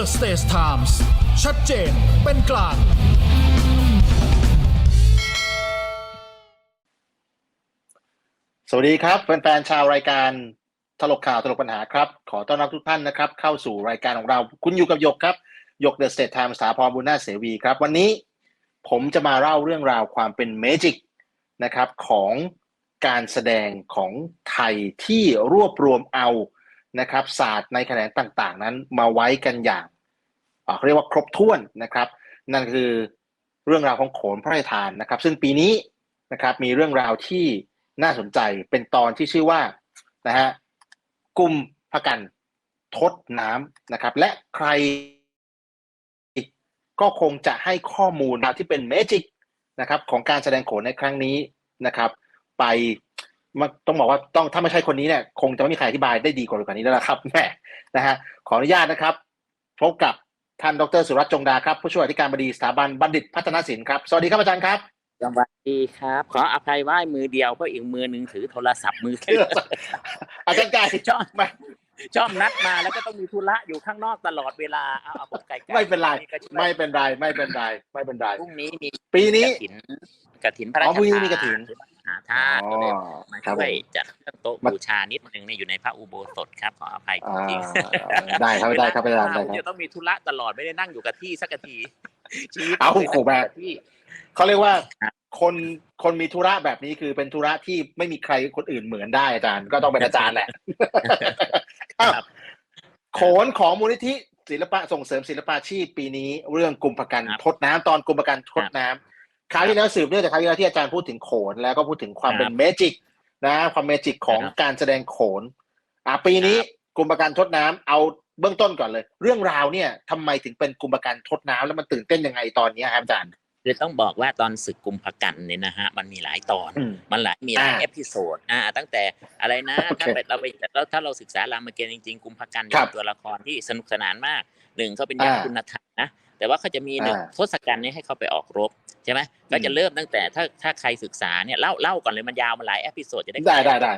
The Stage Times ชัดเจนเป็นกลาง สวัสดีครับแฟนๆชาวรายการตลกข่าวตลกปัญหาครับ ขอต้อนรับทุกท่านนะครับ เข้าสู่รายการของเรา คุณอยู่กับหยกครับหยกเดอะสเตทไทม์สถาพรบุญนาถเสวีครับ วันนี้ผมจะมาเล่าเรื่องราวความเป็นเมจิกนะครับของการแสดงของไทยที่รวบรวมเอา นะครับศาสตร์ในแขนงต่างๆ นั้นมาไว้กันอย่างเขาเรียกว่าครบถ้วนนะครับ นั่นคือเรื่องราวของโขนพระราชทานนะครับ ซึ่งปีนี้นะครับมีเรื่องราวที่น่าสนใจเป็นตอนที่ชื่อว่านะฮะกลุ่มพกันทดน้ำนะครับ และใครก็คงจะให้ข้อมูลที่เป็นเมจิกนะครับของการแสดงโขนในครั้งนี้นะครับ ไป ต้องบอกว่าต้องถ้าไม่ใช่คนนี้เนี่ยคงจะไม่มีใครอธิบายได้ดีกว่านี้แล้วล่ะครับแหม่นะฮะขออนุญาตนะครับพบกับท่านดรสุรัตน์จงดาครับผู้ช่วยอธิการบดีสถาบันบัณฑิตพัฒนศิลป์ครับสวัสดีครับอาจารย์ครับสวัสดีครับ ขออภัยไหว้มือเดียวเพราะอีกมือหนึ่งถือโทรศัพท์มือถืออาจารย์ไก่ชอบไม่ชอบนัดมาแล้วก็ต้องมีธุระอยู่ข้างนอกตลอดเวลาเอาเอาบอกไก่ๆไม่เป็นไรก็ช่วยไม่เป็นไรไม่เป็นไรไม่เป็นไรพรุ่งนี้มีปีนี้กฐินกฐินพระราชอ๋อพรุ่งนี้ทานมีกฐินหาธาตุอ๋อก็เลยมาครับช่วยผมจัดเครื่องโต๊ะมาบูชานิดนึงเนี่ยอยู่ในพระอุโบสถครับขออภัยจอ่าริงๆได้ครับได้ครับอาจารย์เวได้ลครับจะต้องมีธุระตลอดไม่ได้นั่งอยู่กับที่สักทีชีวิตเอาไม่ได้โขแบบนั่งอยู่กับที่เขาเรียกว่าครับคนคนมีธุระแบบนี้คือเป็นธุระที่ไม่มีใครคนอื่นเหมือนได้อาจารย์ก็ต้องเป็นอาจารย์แหละอ้าวครับโขนของมูลนิธิศิลปะส่งเสริมศิลปาชีพปีนี้ เรื่องกลุ่มประกันครับทดน้ำตอนกลุ่มประกันทดน้ำ คราวที่แล้วสืบเนื่องจากคราวที่แล้วที่อาจารย์พูดถึงโขน แล้วก็พูดถึงความครับเป็นเมจิกนะความเมจิกของครับการแสดงโขนอะปีนี้กลุ่มประกันทดน้ำเอาเบื้องต้นก่อนเลย เรื่องราวเนี่ยทำไมถึงเป็นกลุ่มประกันทดน้ำแล้วมันตื่นเต้นยังไงตอนนี้ครับอาจารย์คือต้องบอกว่าตอนศึกกุมภกันเนี่ยนะฮะมันมีหลายตอนอืมมันหลายมีหลายอ่าเอพิโซดอ่าตั้งแต่อะไรนะโอเคถ้าเป็นเราไปแล้วถ้าเราศึกษารามเกียรติ์จริงๆกุมภกันครัเป็บนตัวละครที่สนุกสนานมากหนึ่งเขาเป็นยักษ์อ่าคุณธรรมนะแต่ว่าเขาจะมีหนึ่งอ่าทศกัณฐ์เนี่ยให้เขาไปออกรบ ใช่ไหมก็จะเริ่มตั้งแต่ถ้าถ้าใครศึกษาเนี่ยเล่าเล่าก่อนเลยมันยาวมาหลายเอพิโซดจะได้ได้ได้ได้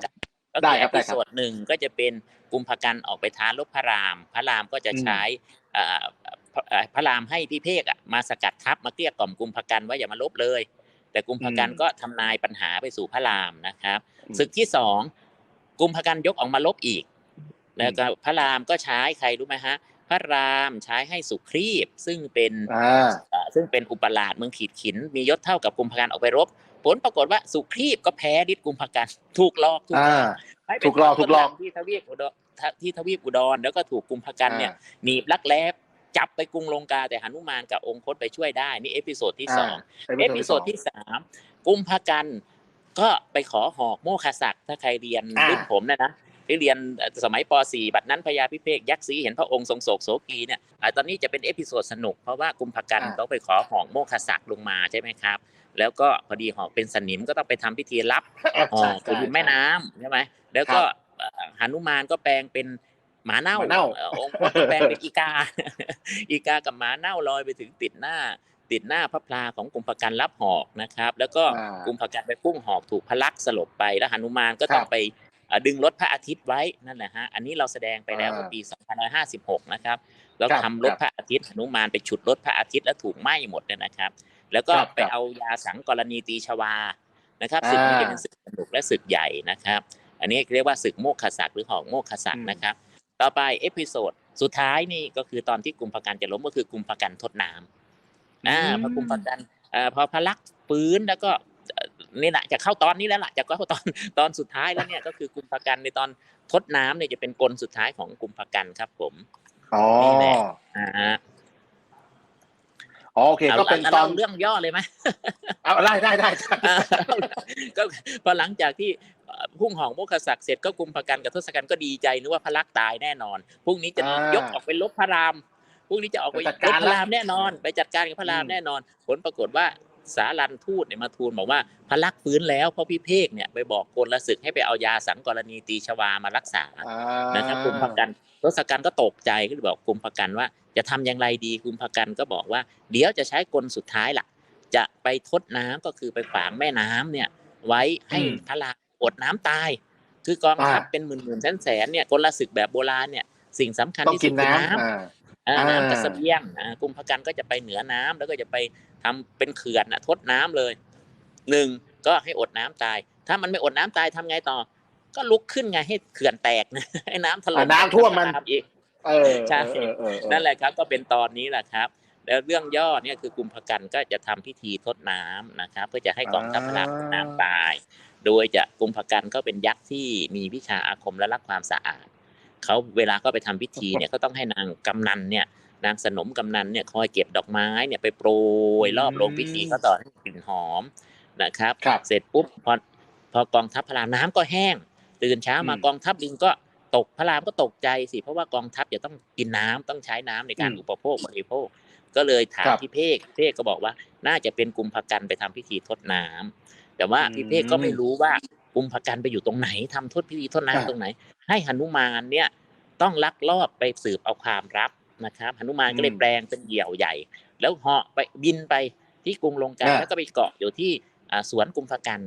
ก็ได้คือครัเอบได้พิครับโซดหนึ่งก็จะเป็นกุมภกันออกไปท้ารบพระราม พระรามก็จะใช้เอ่อพระเอ่อพระรามให้พี่เพกอะมาสกัดทัพมาเกลี้ยกล่อมกุมภกันว่าอย่ามาลบเลย แต่กุมภกันอืมก็ทำนายปัญหาไปสู่พระรามนะครับอืมศึกที่สองกุมภกันยกออกมาลบอีกแล้วก็พระรามก็ใช้ใครรู้ไหมฮะพ ระรามใช้ให้สุครีบ ซึ่งเป็นอ่าเอ่อซึ่งเป็นอุปราชเมืองขีดขิน มียศเท่ากับกุมภกันออกไปรบ ผลปรากฏว่าสุครีบก็แพ้ฤทธิ์กุมภกันถูกหลอกถูกอ่าหลอกให้ไปถูกหลอกถูกหลอกที่ทวีปอุดรที่ทวีปอุดรแล้วก็ถูกกุมภกันเนี่ยอ่าหนีบลักแลบจับไปกรุงลงกาแต่หนุมานกับองคตไปช่วยได้ นี่เอพิโซดที่สองเอพิโซดที่สามกุมภกันก็ไปขอหอกโมคศักดิ์ถ้าใครเรียนอ่ารุ่นผมเนะนะ ที่เรียนเอ่อสมัยป .4 บัดนั้นพญาพิเภกยักษ์ศรีเห็นพระองค์ทรงโศกโศกีเนี่ยอ่าตอนนี้จะเป็นเอพิโซดสนุกเพราะว่ากุมภกันอ่าเขาไปขอหอกโมคศักดิ์ลงมาใช่ไหมครับ แล้วก็พอดีหอกเป็นสนิมก็ต้องไปทำพิธีรับหอกคือริมแม่น้ำใช่ไหมแล้วก็เอ่อหนุมานก็แปลงเป็นหมาเน่าหมาเน่าเอ่อองค์พระก็แปลงเป็นอีกา อีกากับหมาเน่าลอยไปถึงติดหน้าติดหน้าพระพลาของกุมภกันรับหอกนะครับ แล้วก็อ่ากุมภกันไปพุ่งหอกถูกพระลักษณ์สลบไปแล้วหนุมานก็ต้องครับไปเอ่อ ดึงรถพระอาทิตย์ไว้นั่นแหละฮะอันนี้เราแสดงไปแล้วอ่าเมื่อปี 2556 นะครับแล้วครับทำรถพระอาทิตย์หนุมานไปฉุดรถพระอาทิตย์แล้วถูกไหม้หมดเนี่ยนะครับ แล้วก็ครับไปเอายาสังกรณีตีชวานะครับศึกนี้อ่าจะเป็นศึกสนุกและศึกใหญ่นะครับ อันนี้เรียกว่าศึกโมกขศักดิ์หรือหอกโมกขศักดิ์อืมนะครับ ต่อไปเอพิโซดสุดท้ายนี่ก็คือตอนที่กุมภกันจะล้มก็คือกุมภกันทดน้ำอ่าพอกุมภกันเอ่อพอพระลักษณ์ฟื้นแล้วก็เอ่อ นี่แหละจะเข้าตอนนี้แล้วล่ะจะเข้าตอนตอนสุดท้ายแล้วเนี่ยก็คือกุมภกันในตอนทดน้ำเนี่ยจะเป็นกลสุดท้ายของกุมภกันครับ ผมอ๋อนี่แหละอ่าอ๋อโอเคก็เป็นตอนเราเรื่องย่อเลยไหมเอาได้ได้ได้อ่าก็พอหลังจากที่เอ่อพุ่งหองโมคศักดิ์เสร็จก็กุมภกันกับทศกัณฐ์ก็ดีใจนึกว่าพระลักษณ์ตายแน่นอนพรุ่งนี้จะอ่ายยกออกไปลบพระรามพรุ่งนี้จะออกไปไปจัดลการบพระรามแน่นอน ไปจัดการกับพระรามอืมแน่นอน ผลปรากฏว่า สารันทูตเนี่ยมาทูลบอกว่าพระลักษณ์ฟื้นแล้วเพราะพี่เพกเนี่ยไปบอกโกนศึกให้ไปเอายาสังกรณีตีชวามารักษาอ่านะครับกุมภกันทศกัณฐ์ก็ตกใจก็เลยบอกกุมภกันว่า จะทำอย่างไรดีกุมภกันก็บอกว่า เดี๋ยวจะใช้กลสุดท้ายล่ะ จะไปทดน้ำก็คือไปขวางแม่น้ำเนี่ย ไว้ให้อืมพระรามอดน้ำตาย คือกองทัพอ่าเป็นหมื่นหมื่นแสนแสนๆเนี่ยกลศึกแบบโบราณเนี่ยสิ่งสำคัญต้องที่สุกิดนคือน้ำ น้ำอ่าอ่าอ่าน้ำกับเสบียงอ่ากรมพักกันก็จะไปเหนือน้ำแล้วก็จะไปทำเป็นเขื่อนน่ะทดน้ำเลยหนึ่งก็ให้อดน้ำตาย ถ้ามันไม่อดน้ำตายทำไงต่อ ก็ลุกขึ้นไงให้เขื่อนแตกให้น้ำถล่มอ่าน้ำท่วมมันอีกเออใช่เออเออเออนั่นแหละครับ ก็เป็นตอนนี้แหละครับ แล้วเรื่องย่อเนี่ยคือกลุ่มพกันก็จะทำพิธีทดน้ำนะครับ เพื่อจะให้กองทัพพระรามทดน้ำตาย โดยจะกลุ่มพกันก็เป็นยักษ์ที่มีวิชาอาคมและรักความสะอาด เขาเวลาก็ไปทำพิธีเนี่ยก็ต้องให้นางกำนันเนี่ยนางสนมกำนันเนี่ยคอยเก็บดอกไม้เนี่ยไปโปรยรอบโรงพิธีเขาต่อให้กลิ่นหอมนะครับครับเสร็จปุ๊บพอพอกองทัพพระรามน้ำก็แห้ง ตื่นเช้ามาอืมกองทัพลิงก็ตกพระรามก็ตกใจสิเพราะว่ากองทัพจะต้องกินน้ำต้องใช้น้ำในการอืมอุปโภคบริโภค ก็เลยถามครับพี่เพกพี่เพกก็บอกว่าน่าจะเป็นกุมภกันไปทำพิธีทดน้ำแต่ว่าอืมพี่เพกก็ไม่รู้ว่า กุมภกันไปอยู่ตรงไหนทำทดพิธีทดน้ำอ่าตรงไหน ให้หนุมานเนี่ยต้องลักลอบไปสืบเอาความลับนะครับหนุมานก็เลยอืมแปลงเป็นเหยี่ยวใหญ่ แล้วเหาะไปบินไปที่กรุงลงกาอ่าแล้วก็ไปเกาะอยู่ที่อ่าสวนกุมภกัน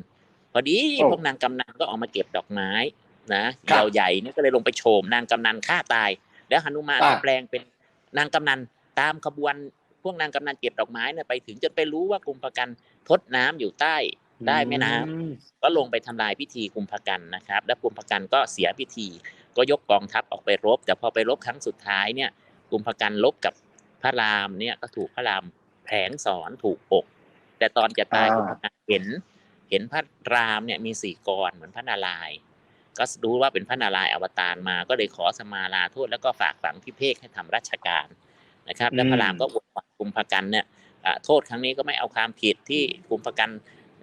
พอดีโอ้พวกนางกำนันก็ออกมาเก็บดอกไม้นะครับเหยี่ยวใหญ่เนี่ยก็เลยลงไปโฉมนางกำนันฆ่าตาย แล้วหนุมานอ่าก็แปลงเป็นนางกำนันตามขบวนพวกนางกำนันเก็บดอกไม้เนี่ยไปถึงจนไปรู้ว่ากุมภกันทดน้ำอยู่ใต้ ได้แม่น้ำอืมก็ลงไปทำลายพิธีกุมภกันนะครับ และกุมภกันก็เสียพิธี ก็ยกกองทัพออกไปรบ แต่พอไปรบครั้งสุดท้ายเนี่ยกุมภกันลบกับพระรามเนี่ยก็ถูกพระรามแผลงสอนถูกอกแต่ตอนจะตายอ่ากุมภกันเห็น เห็นพระรามเนี่ยมีสี่กรเหมือนพระนารายณ์ก็รู้ว่าเป็นพระนารายณ์อวตารมา ก็เลยขอสมาลาโทษแล้วก็ฝากฝังพี่เพกให้ทำราชการนะครับ และพระรามก็อวดว่ากุมภกันเนี่ยอ่าโทษครั้งนี้ก็ไม่เอาความผิดที่กุมภกัน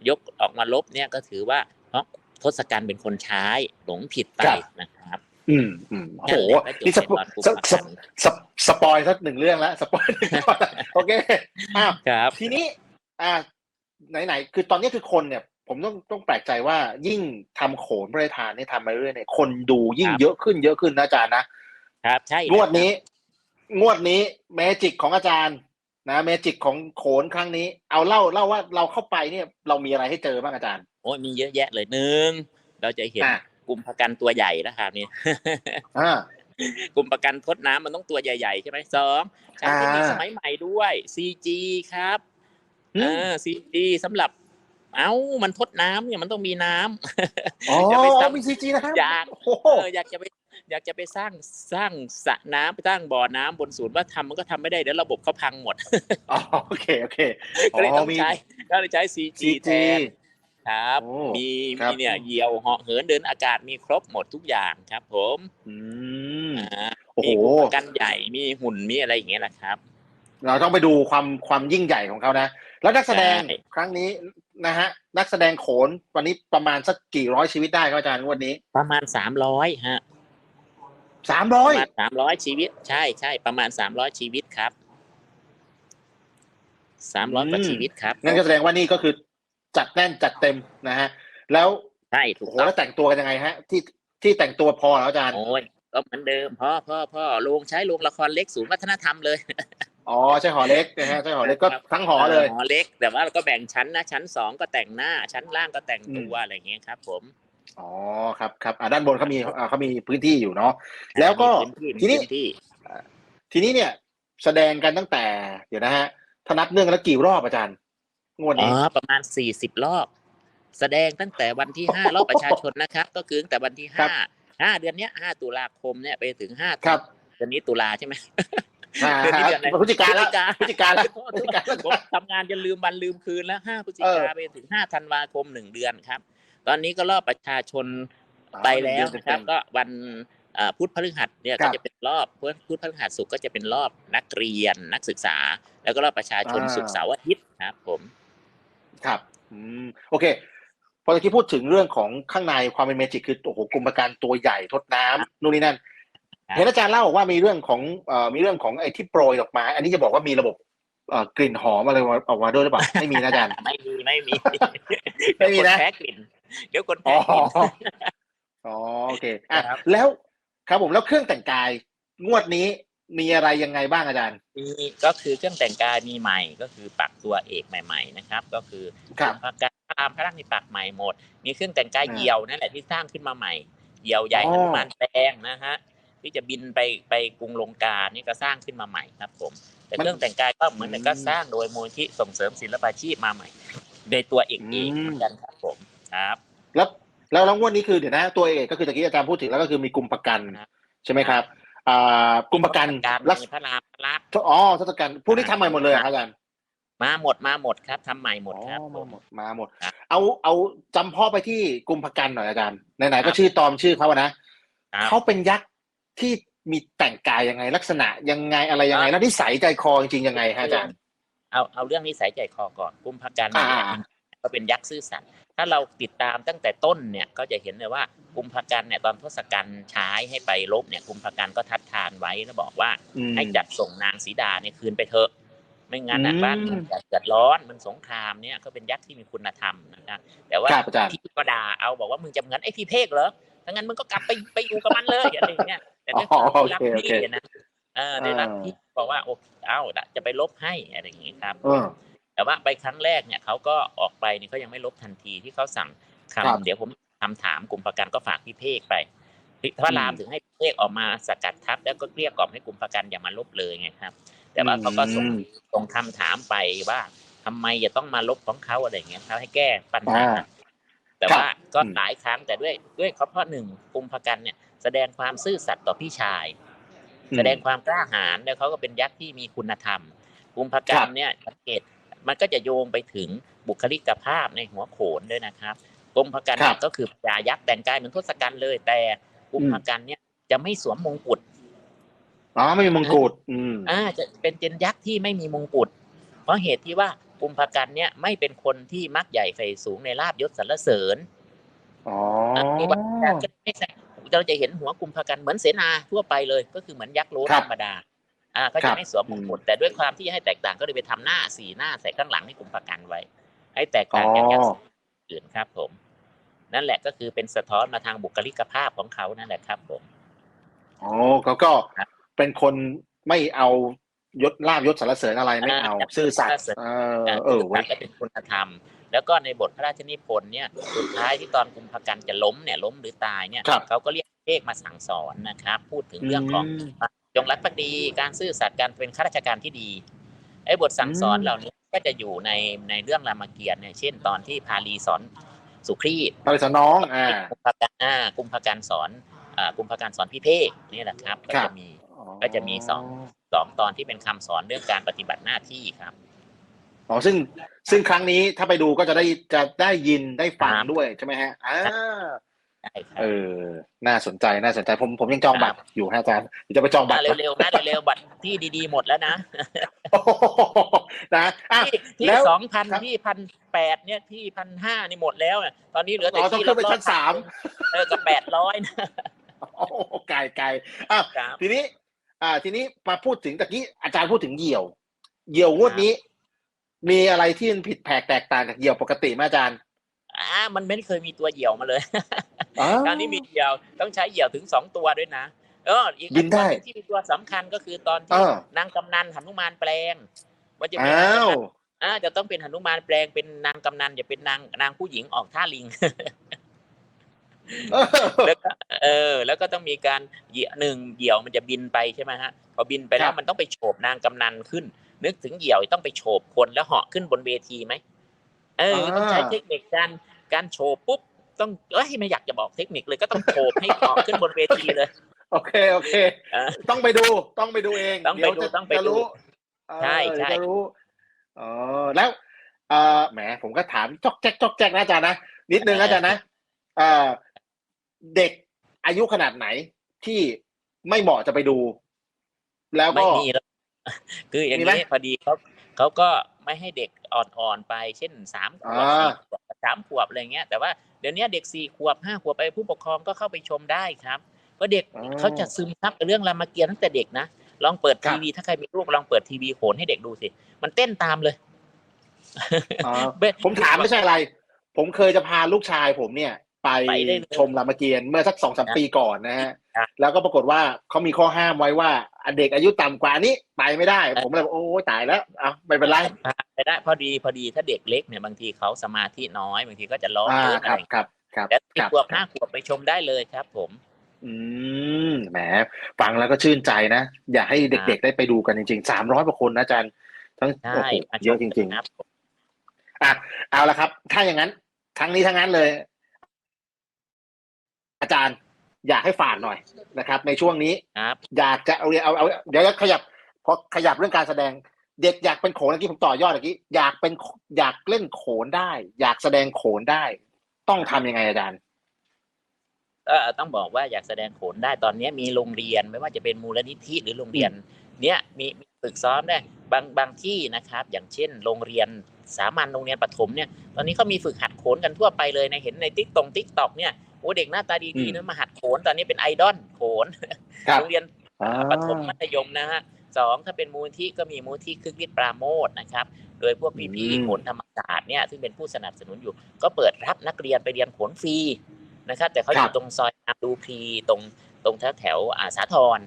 ยกออกมาลบเนี่ยก็ถือว่าเพราะทศกัณฐ์เป็นคนใช้หลงผิดไปครับนะครับ อืมอืมโอ้โหนั่นแหละนี่สปก็จบในตอนกุมสภสกันสสปอยสักหนึ่งเรื่องแล้วสปอยหนึ่งตอนแล้วโอเคอ้าวครับทีนี้ อ่า ไหนๆคือตอนนี้คือคนเนี่ยผมต้องต้องแปลกใจว่ายิ่งทำโขนพระราชทานเนี่ยทำมาเรื่อยๆเนี่ยคนดูยิ่งครับเยอะขึ้นเยอะขึ้นนะอาจารย์นะครับ ใช่งวดนี้ งวดนี้เมจิกของอาจารย์ นะเมจิกของโขนครั้งนี้ เอาเล่าเล่าว่าเราเข้าไปเนี่ยเรามีอะไรให้เจอบ้างอาจารย์โอ้ยมีเยอะแยะเลยหนึ่งเราจะเห็นอะกลุ่มประกันตัวใหญ่นะครับนี่อ่ากลุ่มประกันทดน้ำมันต้องตัวใหญ่ๆใช่ไหมสองใช้เทคนิคอ่าสมัยใหม่ด้วย CG ครับอืมเออ CG สำหรับเอ้ามันทดน้ำเนี่ยมันต้องมีน้ำอ๋อจะไปทำมีซีจีนะครับอยากโอ้โหเอออยากจะไป อยากจะไปสร้างสร้างสระน้ำไปสร้างบ่อน้ำบนศูนย์ว่าทำมันก็ทำไม่ได้เดี๋ยวระบบเขาพังหมดอ๋อโอเคโอเคก็เลยต้องมีใช้ก็เลยใช้ CG แท CG นครับโอ้มีครับมีเนี่ยเหยี่ยวเหาะเหินเดินอากาศมีครบหมดทุกอย่างครับ ผมอืมอ่าโอ้โหมีกุมภกันใหญ่มีหุ่นมีอะไรอย่างเงี้ยนะครับ เราต้องไปดูความความยิ่งใหญ่ของเขานะ แล้วนักแสดงใช่ครั้งนี้นะฮะ นักแสดงโขนวันนี้ประมาณสักกี่ร้อยชีวิตได้ครับอาจารย์งวันนี้ ประมาณสามร้อยฮะ สามปร้อยระมาณสามร้อยชีวิต ใช่ใช่ประมาณสามร้อยชีวิตครับสามร้อยกว่าชีวิตครับนั่นก็แสดงว่านี่ก็คือจัดแน่นจัดเต็มนะฮะ แล้วใช่ถูโอ้กโหต้อง แล้วแต่งตัวกันยังไงฮะ ที่ที่แต่งตัวพอแล้วอาจารย์ โอ้ยก็เหมือนเดิมพ่อพ่อพ่อโรงใช้โรงละครเล็กศูนย์วัฒนธรรมเลยอ๋อใช่หอเล็กนะฮะใช่หอเล็กก็ทั้งหอเลย หอเล็ก แต่ว่าเราก็แบ่งชั้นนะชั้นสองก็แต่งหน้า ชั้นล่างก็แต่งตัวอะไรอย่างเงี้ยครับ ผม อ๋อครับครับอ่าด้านบนเขามีอ่าเขามีพื้นที่อยู่เนาะแล้วก็มีพื้ทีนี้มีพื้ที่ทีนี้เนี่ย แสดงกันตั้งแต่ เดี๋ยวนะฮะถ้านับเนื่องกันแล้วกี่รอบอาจารย์งวดอ๋อนี้ประมาณสี่สิบรอบ แสดงตั้งแต่วันที่ห้ารอบประชาชนนะครับ ก็คือตั้งแต่วันที่ครัห้าบห้าเดือนเนี้ยห้าตุลาคมเนี่ยไปถึงห้าครับเดือนนี้ตุลาใช่ไหมอ่าเดือนนี้เดือนอะไรพฤศจิกาแล้วพฤศจิกาแล้วพฤศจิกาแล้วผมทำงานจนลืมวันลืมคืนแล้วห้าพฤศจิกาไปถึงห้าธันวาคมหนึ่งเดือนครับ ตอนนี้ก็รอบประชาชนไปแล้วนะครับ ก็วันเอ่อพุธพฤหัสเนี่ยครัก็บจะเป็นรอบพุธพุธพฤหัสศุกร์ก็จะเป็นรอบนักเรียนนักศึกษา แล้วก็รอบประชาชนอ่าศุกร์เสาร์อาทิตย์ครับผม ครับอืมโอเคพอตะกี้พูดถึงเรื่องของข้างในความเป็นเมจิกคือโอ้โหกรมการตัวใหญ่ทดน้ำนู่นนี่นั่นครับเห็นอาจารย์เล่าบอกว่ามีเรื่องของเอ่อมีเรื่องของไอ้ที่โปรยดอกไม้อันนี้จะบอกว่ามีระบบเอ่อกลิ่นหอมอะไรออกมาด้วยหรือเปล่าไม่มีนะอาจารย์ไม่มีไม่มีไม่มีนะเดี๋ยวคแพ้กลิ่น เดี๋ยวคนอ๋แพ้อกลิ่นอ๋อโอเคอะครับแล้วครับผมแล้วเครื่องแต่งกายงวดนี้มีอะไรยังไงบ้างอาจารย์มีก็คือเครื่องแต่งกายมีใหม่ก็คือปักตัวเอกใหม่ ๆ นะครับ ก็คือครับพระการพระรามพระรักในปักใหม่หมด มีเครื่องแต่งกายอ่าเหยี่ยวนั่นแหละที่สร้างขึ้นมาใหม่เหยี่ยวใหญ่อ๋หอนุมานแดงนะฮะที่จะบินไปไปกรุงลงกานี่ก็สร้างขึ้นมาใหม่ครับผม แต่มันเครื่องแต่งกายก็เหมือนกันก็สร้างโดยมูลที่ส่งเสริมศิลปาชีพมาใหม่ โดยตัวเอกเองอืมเหมือนกันครับผม ครับแล้วแล้วรางวัลนี้คือเดี๋ยวนะตัวเอกก็คือตะกี้อาจารย์พูดถึงแล้วก็คือมีกลุ่มประกันครับใช่ไหมครับอ่ากลุ่มประกันการลักษมีพระรามพระลักษณ์อ๋อทศกัณฐ์พวกนี้ทำใหม่หมดเลยเหรอครับอาจารย์มาหมดมาหมดครับทำใหม่หมดครับอ๋อผมมาหมดมาหมดครับเอาเอาจำเพ่อไปที่กลุ่มประกันหน่อยอาจารย์ไหนๆครัก็บชื่อตอมชื่อเขาอะนะครับเขาเป็นยักษ์ที่มีแต่งกายยังไงลักษณะยังไงอะไรยังไงครับแล้วนิสัยใจคอจริงๆยังไงฮะอาจารย์เอาเอาเรื่องนิสัยใจคอก่อนกุมภกันอ่าเนี่ย ก็เป็นยักษ์ซื่อสัตย์ถ้าเราติดตามตั้งแต่ต้นเนี่ยก็จะเห็นเลยว่ากุมภกันเนี่ยตอนทศกัณฐ์ใช้ให้ไปลบเนี่ยกุมภกันก็ทัดทานไว้แล้วบอกว่าอืมให้จัดส่งนางสีดาเนี่ยคืนไปเถอะ ไม่งั้นนะอืมบ้านเมืองจะเกิดร้อนมันสงครามเนี่ยก็เป็นยักษ์ที่มีคุณธรรมนะครับแต่ว่าครับอาจารย์พี่ก็ด่าเอาบอกว่ามึงจะเหมือนไอ้พี่เพกเหรอถ้างั้นมึงก็กลับไปไปอยู่กับมันเลยอะไรอย่างเงี้ยแต่ด้วยความที่รักอ๋อโอเคพี่โอเคนะเออได้รักอ่าพี่บอกว่าโอเคเอ้าจะไปลบให้อะไรอย่างงี้ครับเออ แต่ว่าไปครั้งแรกเนี่ยเขาก็ออกไปเนี่ยเขายังไม่ลบทันทีที่เขาสั่งคำครับเดี๋ยวผมคำถามกลุ่มประกันก็ฝากพี่เพกไปพระรามอืมถึงให้พี่เพกออกมาสกัดทัพแล้วก็เกลี้ยกล่อมให้กลุ่มประกันอย่ามาลบเลยไงครับ แต่ว่าเขาก็ส่งอืมส่งคำถามไปว่าทำไมจะต้องมาลบของเขาอะไรอย่างเงี้ยเขาให้แก้ปัญหาอ่าแต่ครับว่าก็อืมหลายครั้งแต่ด้วยด้วยเขาเพราะหนึ่งกลุ่มประกันเนี่ย แสดงความซื่อสัตย์ต่อพี่ชาย แสดงความกล้าหาญแล้วเขาก็เป็นยักษ์ที่มีคุณธรรมกุมภกันเนี่ยสังเกต มันก็จะโยงไปถึงบุคลิกภาพในหัวโขนด้วยนะครับกุมภกันเนี่ยก็คือพญายักษ์แต่งกายเหมือนทศกัณฐ์เลย แต่กุมภกันเนี่ยจะไม่สวมมงกุฎอ๋อไม่มีมงกุฎอืมอ่าจะเป็นเจนยักษ์ที่ไม่มีมงกุฎเพราะเหตุที่ว่ากุมภกันเนี่ยไม่เป็นคนที่มักใหญ่ไฟสูงในลาบยศสรรเสริญอ๋อนี่ว่าก็ไม่ใช่เราจะเห็นหัวกุมภกันเหมือนเสนาทั่วไปเลย ก็คือเหมือนยักษ์โลครัธบรรมดา อ่าก็ครัจะบไม่สวมมงกุฎแต่ด้วยความที่ให้แตกต่างก็เลยไปทำหน้าสีหน้าใส่ข้างหลังให้กุมภกันไว้ ให้แตกต่างจากยักษ์อื่นครับ ผม นั่นแหละก็คือเป็นสะท้อนมาทางบุคลิกภาพของเขานั่นแหละครับผมอ๋อเขาก็ครับเป็นคนไม่เอายศลาบยศสรรเสริญอะไรไม่เอาอ่าซื่อสัตสรรย์เสริญเออเออเว้ยก็เป็นคุณธรรม แล้วก็ในบทพระราชนิพนธ์เนี่ยสุดท้ายที่ตอนกุมภกันจะล้มเนี่ยล้มหรือตายเนี่ยครับเขาก็เรียกเทกมาสั่งสอนนะครับ พูดถึงเรื่องของม จงรักภักดีการซื่อสัตย์การเป็นข้าราชการที่ดีไอ้บทสั่งสอนอืมเหล่านี้ก็จะอยู่ในในเรื่องรามเกียรติ์เนี่ยเช่นตอนที่พาลีสอนสุครีตพระสน้องอ่ากุมภกันอ่ากุมภกันสอนอ่ากุมภกันสอนพิเภกนี่แหละครับ ก็ครัจะบมีก็จะมีสองสองตอนที่เป็นคำสอนเรื่องการปฏิบัติหน้าที่ครับอ๋อซึ่งซึ่งครั้งนี้ถ้าไปดูก็จะได้จะได้ยินได้ฟังครับด้วยใช่ไหมฮะอ่า ใช่ครับเออ น่าสนใจ น่าสนใจ ผม ผมยังจองบัตรอยู่ฮะอาจารย์เดี๋ยวจะไปจองบัตอ่ารครับเร็วๆนะเร็วๆบัตรที่ดีๆ หมดแล้วนะโอ้โหนะอะที่ที่แล้วสองพันครับที่พันแปดเนี่ยที่พันห้านี่หมดแล้วน่ะตอนนี้เหลือแต่อ๋อต้องที่ขึ้นไปรอบๆชั้นสามเออกับแปดร้อยนะ โอ้โหไกลไกลอะครับ ทีนี้ อ่า ทีนี้มาพูดถึงตะกี้อาจารย์พูดถึงเหยี่ยว เหยี่ยวงวดนี้ มีอะไรที่มันผิดแผกแตกต่างจากเหยี่ยวปกติไหมอาจารย์ อ่ามันไม่เคยมีตัวเหยี่ยวมาเลยอ๋อคราวนี้มีเหยี่ยวต้องใช้เหยี่ยวถึงสองตัวด้วยนะเอออีกบินได้ตัวหงที่มีตัวสำคัญก็คือตอนเอที่อนางกำนันหนุมานแปลงมันจะมีอ้าวอ่าจะต้องเป็นหนุมานแปลงเป็นนางกำนันจะเป็นนางนางผู้หญิงออกท่าลิงเออแล้วก็เออ แล้วก็ต้องมีการเหยี่ยวหนึ่งเหยี่ยวมันจะบินไปใช่ไหมฮะพอบินไปแล้ครัวบมันต้องไปโฉบนางกำนันขึ้น นึกถึงเหยี่ยวต้องไปโฉบคนแล้วเหาะขึ้นบนเวทีไหม เอออาต้องใช้เทคนิคการการโฉบปุ๊บต้องเอ้ยไม่อยากจะบอกเทคนิคเลยก็ต้องโฉบให้เหาะขึ้นบนเวทีเลย โอเคโอเคอ่าต้องไปดูต้องไปดูเองต้องไปดูเยวจะต้องไปดูจะรู้ใช่เออใช่จะรู้อ๋อแล้วเอ่อแหมผมก็ถามจอกแจ๊กจอกแจ๊กนะอาจารย์นะนิดนึงนะอาจารย์นะเอ่อเด็กอายุขนาดไหนที่ไม่เหมาะจะไปดู แล้วไม่ก็มีแล้วคืออย่างมีไหมนี้พอดีเขาเขาก็ ไม่ให้เด็กอ่อนๆไป เช่นสามขวบอ่าสี่ขวบสามขวบอะไรเงี้ยแต่ว่าเดี๋ยวนี้เด็กสี่ขวบห้าขวบไปผู้ปกครองก็เข้าไปชมได้ครับเพราะเด็กอ๋อเขาจะซึมซับกับเรื่องรามเกียรติ์ตั้งแต่เด็กนะลองเปิดครับทีวีถ้าใครมีลูกลองเปิดทีวีโขนให้เด็กดูสิ มันเต้นตามเลยอ๋อเบ้ผมถามไม่ใช่อะไร ผมเคยจะพาลูกชายผมเนี่ย ไปไปได้เลยชมรามเกียรติ์เมื่อสักสองสามครับปีก่อนนะฮะ ครับแล้วก็ปรากฏว่าเขามีข้อห้ามไว้ว่าเด็กอายุต่ำกว่านี้ไปไม่ได้ ผมเลยบอกโอ้ยตายแล้วอะไม่เป็นไรพาไปได้พอดีพอดีถ้าเด็กเล็กเนี่ยบางทีเขาสมาธิน้อยบางทีก็จะร้องอ่าเกินคอะรับไรครับครับแต่สี่ครับขวบห้าขวบไปชมได้เลยครับ ผม อืมแหมฟังแล้วก็ชื่นใจนะ อยากให้เด็กๆได้ไปดูกันจริงๆสามร้อยกว่าคนนะอาจารย์ทั้งใช่โอ้โหมาชมเยอะจริงครับๆอะเอาละครับ ถ้าอย่างนั้น ทั้งนี้ทั้งนั้นเลย อาจารย์ อยากให้ฝากหน่อยนะครับ ในช่วงนี้ครับอยากจะเอาเรียนเอาเอาเดี๋ยวขยับพอขยับเรื่องการแสดง เด็กอยากเป็นโขนเมื่อกี้ผมต่อยอดเมื่อกี้อยากเป็นอยากเล่นโขนได้ อยากแสดงโขนได้ ต้องทำยังไงอาจารย์ก็ต้องบอกว่าอยากแสดงโขนได้ตอนนี้มีโรงเรียนไม่ว่าจะเป็นมูลนิธิหรือโรงเรียน เนี้ยมีมีฝึกซ้อมได้บางบางที่นะครับ อย่างเช่น โรงเรียนสามัญโรงเรียนประถมเนี่ย ตอนนี้เขามีฝึกหัดโขนกันทั่วไปเลยนะเห็นในติ๊กตงติ๊กตอกเนี่ย โอ้เด็กหน้าตาอืดีมๆนะมาหัดโขนตอนนี้เป็นไอดอลโขนครับโรงเรียนอ่าประถมมัธยมนะฮะสองถ้าเป็นมูลที่ก็มีมูลที่คึกฤทธิ์ปราโมทนะครับ โดยพวกพี่ๆโขนธรรมศาสตร์เนี่ยซึ่งเป็นผู้สนับสนุนอยู่ ก็เปิดรับนักเรียนไปเรียนโขนฟรีนะครับ แต่เขาอครัยู่บตรงซอยอาดูพรีตรงตรงแถวแถวๆอ่าสาทร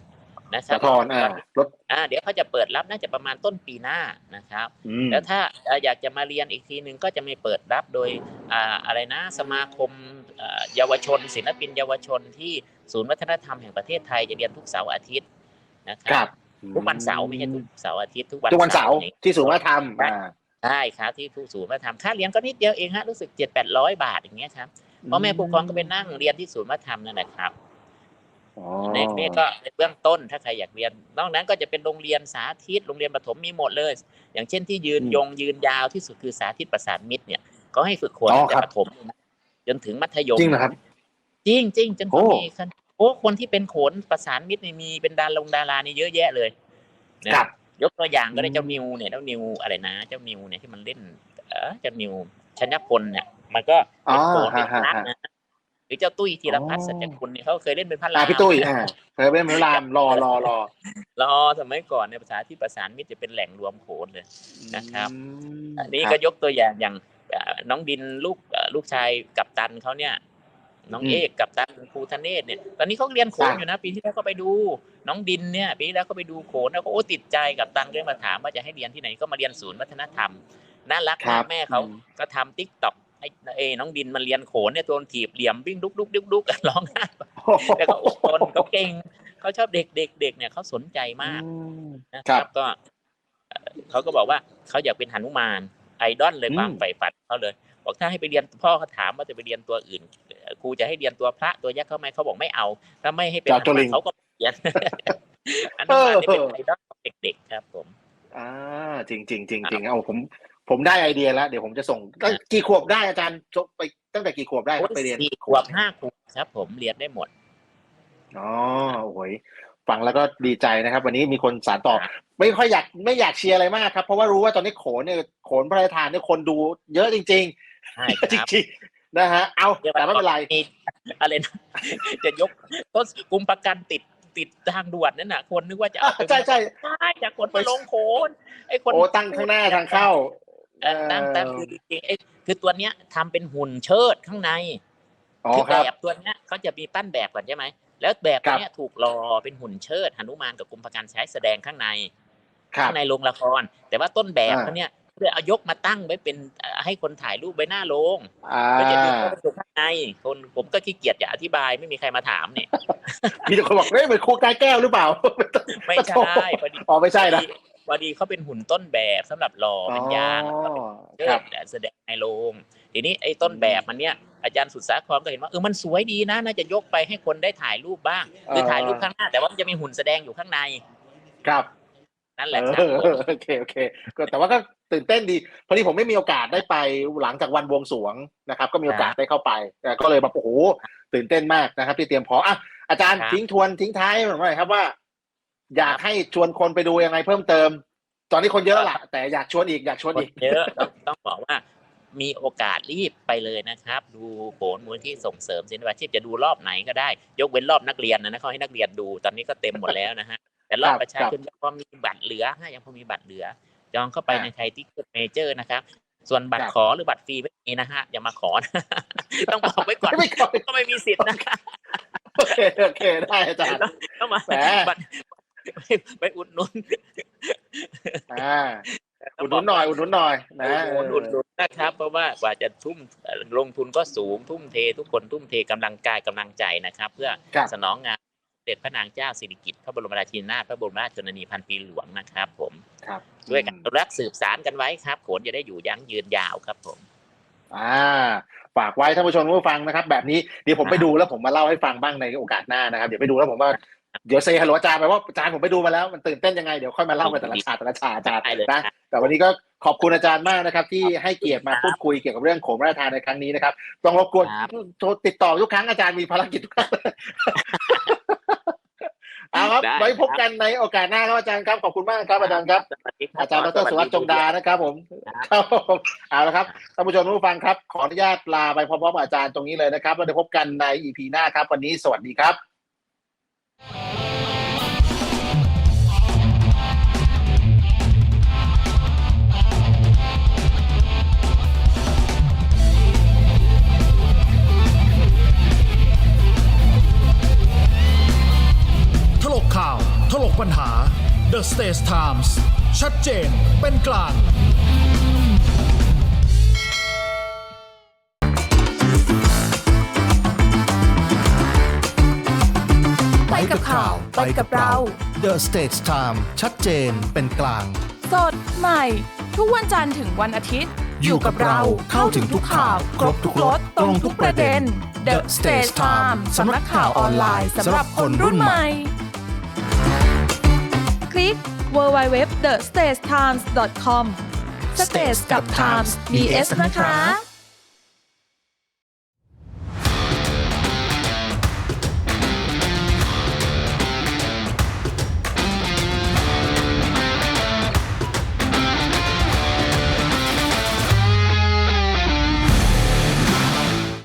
นะครัสาบธรอ่ารถอ่าเดี๋ยวเขาจะเปิดรับน่าจะประมาณต้นปีหน้านะครับอืมแล้วถ้าเอ่ออยากจะมาเรียนอีกทีหนึ่งก็จะมีเปิดรับโดยอ่าอะไรนะสมาคมเอ่อเยาวชน ศิลปินเยาวชนที่ศูนย์วัฒนธรรมแห่งประเทศไทยจะเรียนทุกเสาร์อาทิตย์นะคครัรับบทุกวันเสาร์ไม่ใช่ทุกเสาร์อาทิตย์ทุกวันทุกวันเสาร์นี่ที่ศูนย์วัฒนธรรมอ่าใช่ครับที่ทุกศูนย์วัฒนธรรมค่าเรียนก็นิดเดียวเองฮะรู้สึกเจ็ดแปดร้อยบาทอย่างเงี้ยครับพ่อแม่ผู้ปกครองก็ไปนั่งเรียนที่ศูนย์วัฒนธรรมนั่นแหละครับอ๋อ ในนี่ก็ในเบื้องต้นถ้าใครอยากเรียน นอกนั้นก็จะเป็นโรงเรียนสาธิตโรงเรียนประถมมีหมดเลย อย่างเช่นที่ยืนยงยืนยาวที่สุดคือสาธิตประสานมิตรเนี่ยก็ให้ฝึกโขนอ๋อตั้งแต่ครับประถมเลยนะจนถึงมัธยมจริงเหรอครับ จริงจริงจนโอ้เขามีขั้นโอ้คนที่เป็นโขนประสานมิตรนี่มีเป็นดาราลงดารานี่เยอะแยะเลยนะครับยกตัวอย่างก็ได้อืมเจ้านิวเนี่ยเจ้านิวอะไรนะ เจ้านิวเนี่ยที่มันเล่น เออเจ้านิวชนพลเนี่ย มันก็อ๋อเป็นโขนเป็นฮะพระฮะนะ หรือเจ้าตุ้ยธีรพัฒน์อ๋อสัจจคุณเนี่ยเขาเคยเล่นเป็นพระอ่ารามพี่ตุ้ยอ่าเคยเป็นพระรามรอรอรอรอสมัยก่อนในยภาษาที่ประสานมิตรจะเป็นแหล่งรวมโขนเลยนะครับอืมอันนี้ครับก็ยกตัวอย่างอย่างเอ่อน้องดินลูกเอ่อลูกชายกับตันเขาเนี่ย น้องอืมเอกกับตันครูธเนศเนี่ย ตอนนี้เขาเรียนโขนอะอยู่นะ ปีที่แล้วก็ไปดู น้องดินเนี่ย ปีที่แล้วก็ไปดูโขนแล้วก็โอ้ติดใจกับตันก็เลยมาถามว่าจะให้เรียนที่ไหนก็มาเรียนศูนย์วัฒนธรรมน่ารักครันะบแม่เขาอืมก็ทำติ๊กต็อก ไอ้เอ้น้องดินมันเรียนโขนเนี่ยตัวถีบเหลี่ยมวิ่งดุกดุกดุกดุกร้องไห้แล้วก็อดทนเขาเก่งเขาชอบเด็กเด็กเด็กเนี่ยเขาสนใจมากอืมนะคครัรับบก็เอ่อเขาก็บอกว่าเขาอยากเป็นหนุมานไอดอลเลยอืมความใฝ่ฝันเขาเลย บอกถ้าให้ไปเรียนพ่อเขาถามว่าจะไปเรียนตัวอื่นเอ่อครูจะให้เรียนตัวพระตัวยักษ์เขาไหมเขาบอกไม่เอาถ้าไม่ให้เป็นจะเอาตัวลิงเขาก็เรียนอนุมานนี่เป็นไอดอลของเด็กๆครับผมอ่าจริงจริงจริงจริงเอาผม ผมได้ไอเดียแล้วเดี๋ยวผมจะส่งตั้งกี่ขวบได้อาจารย์จบไปตั้งแต่กี่ขวบได้ครับไปเรียนสี่ขวบห้าขวบครับ ผมเรียนได้หมดอ๋อโอ้ยฟังแล้วก็ดีใจนะครับ วันนี้มีคนสารต่อ ไม่ค่อยอยากไม่อยากเชียร์อะไรมากครับ เพราะว่ารู้ว่าตอนนี้โขนเนี่ยโขนพระราชทานเนี่ยคนดูเยอะจริงใช่คๆจรับริงๆนะฮะ เอาแต่ไม่เป็นไรมีอะไรนะจะยกต้นกลุ่มประกันติดติดทางด่วนนั่นน่ะ คนนึกว่าจะเอาไปใช่ใช่ใช่จากคนมาลงโขนไอ้คนโอ้ตั้งข้างหน้าทางเข้า เออตั้งตั้งคือจริงๆไอ้คือตัวเนี้ยทำเป็นหุ่นเชิดข้างในอ๋อคือคแบรับบตัวเนี้ยเขาจะมีปั้นแบบก่อนใช่ไหมแล้วแบบครัตัวบเนี้ยถูกรอเป็นหุ่นเชิดหนุมานกับกรมประกันใช้แสดงข้างในครับข้างในโรงละคร แต่ว่าต้นแบบอ่าเขาเนี่ยเพื่อเอายกมาตั้งไว้เป็นเอ่อให้คนถ่ายรูปไว้หน้าโรงอ่าก็จะดูเข้าไปดูข้างในคนผมก็ขี้เกียจจะอธิบายไม่มีใครมาถามเนี่ยมีแต่คนบอกเฮ้ยเหมือนครูกายแก้วหรือเปล่า ไม่ใช่พอดีอ๋อไม่ใช่นะ พอดีเขาเป็นหุ่นต้นแบบสำหรับรอเป็นยางอ๋อเชิครับดแสดงในโรงทีนี้ไอ้ต้นแบบมันเนี่ยอาจารย์สุดสาครก็เห็นว่าเออมันสวยดีนะน่าจะยกไปให้คนได้ถ่ายรูปบ้างคือถ่ายรูปข้างหน้าแต่ว่ามันจะมีหุ่นแสดงอยู่ข้างใน ครับนั่นแหละคเอรับอโอเคโอเคก็แต่ว่าก็ตื่นเต้นดีพอดีผมไม่มีโอกาสได้ไปหลังจากวันบวงสรวงนะครับ ก็มีโอกาสได้เข้าไปแต่ก็เลยแบบโอ้โหตื่นเต้นมากนะครับ ที่เตรียมพร้อมอะอาจารย์ครับทิ้งทวนทิ้งท้ายหน่อยครับว่า อยากให้ชวนคนไปดูยังไงเพิ่มเติม ตอนนี้คนเยอะแหละแต่อยากชวนอีกอยากชวนคนอีกเยอะต้องต้องบอกว่ามีโอกาสรีบไปเลยนะครับ ดูโขนมูลที่ส่งเสริมศิลปาชีพจะดูรอบไหนก็ได้ ยกเว้นรอบนักเรียนนะนะเขาให้นักเรียนดูตอนนี้ก็เต็มหมดแล้วนะฮะแต่รอบครับประชาชนยังพอมีบัตรเหลือฮะยังพอมีบัตรเหลือจองเข้าไปอ่าในไทยทิกเก็ตเมเจอร์นะครับส่วนบัตครรับขอหรือบัตรฟรีไม่มีนะฮะอย่ามาขอนะต้องบอกไว้ก่อนไม่ก่อนก็ไม่มีสิทธิ์นะโอเคโอเคได้อาจารย์ต้องมาแหมบัตร ไปไปอุดหนุนอ่าอุดหนุนหน่อย อุดหนุนหน่อยนะอุดหนุนอุดหนุนนะครับ เพราะว่ากว่าจะทุ่มเอ่อลงทุนก็สูงทุ่มเท ทุกคนทุ่มเทกำลังกายกำลังใจนะครับ เพื่อครับสนองงานเสด็จพระนางเจ้าสิริกิติ์พระบรมราชินีนาถพระบรมราชชนนีพันปีหลวงนะครับ ผมครับด้วยกันรักสืบสารกันไว้ครับผลจะได้อยู่ยั้งยืนยาวครับ ผม อ่าฝากไว้ท่านผู้ชมผู้ฟังนะครับ แบบนี้เดี๋ยวผมไปดูแล้วผมมาเล่าให้ฟังบ้างในโอกาสหน้านะครับ เดี๋ยวไปดูแล้วผมว่า เดี๋ยวเซฮัลโหลอาจารย์ไปว่าอาจารย์ผมไปดูมาแล้วมันตื่นเต้นยังไงเดี๋ยวค่อยมาเล่ากันแต่ละฉากแต่ละฉากอาจารย์ได้เลยนะแต่วันนี้ก็ขอบคุณอาจารย์มากนะครับ ที่ให้เกียรติมาพูดคุยเกี่ยวกับเรื่องโขมราชทานในครั้งนี้นะครับ ต้องรบกวนครับโทรติดต่อทุกครั้งอาจารย์มีภารกิจทุกครั้งเอาครับได้ไว้พบกันในโอกาสหน้าครับอาจารย์ครับขอบคุณมากครับอาจารย์ครับสวัสดีคบอาจารย์ดรสุวัสดิ์จงดานะครับผมครับครับผมเอาละครับท่านผู้ชมผู้ฟังครับ ขออนุญาตลาไปพร้อมๆกับอาจารย์ตรงนี้เลยนะครับแล้วเดี๋ยวพบกันใน EP หน้าครับ วันนี้สวัสดีครับ ถลกข่าว ถลกปัญหา The Stage Times ชัดเจนเป็นกลาง ไปกับข่าว ไปกับเรา The Stage Time ชัดเจนเป็นกลาง สดใหม่ ทุกวันจันทร์ถึงวันอาทิตย์ อยู่กับเราเข้าถึงทุกข่าว ครบทุกรสตรงทุกประเด็น The Stage Time สำนักข่าวออนไลน์สำหรับคนรุ่นใหม่ คลิก www.thestagetimes.com Stage กับ Times มี S นะคะ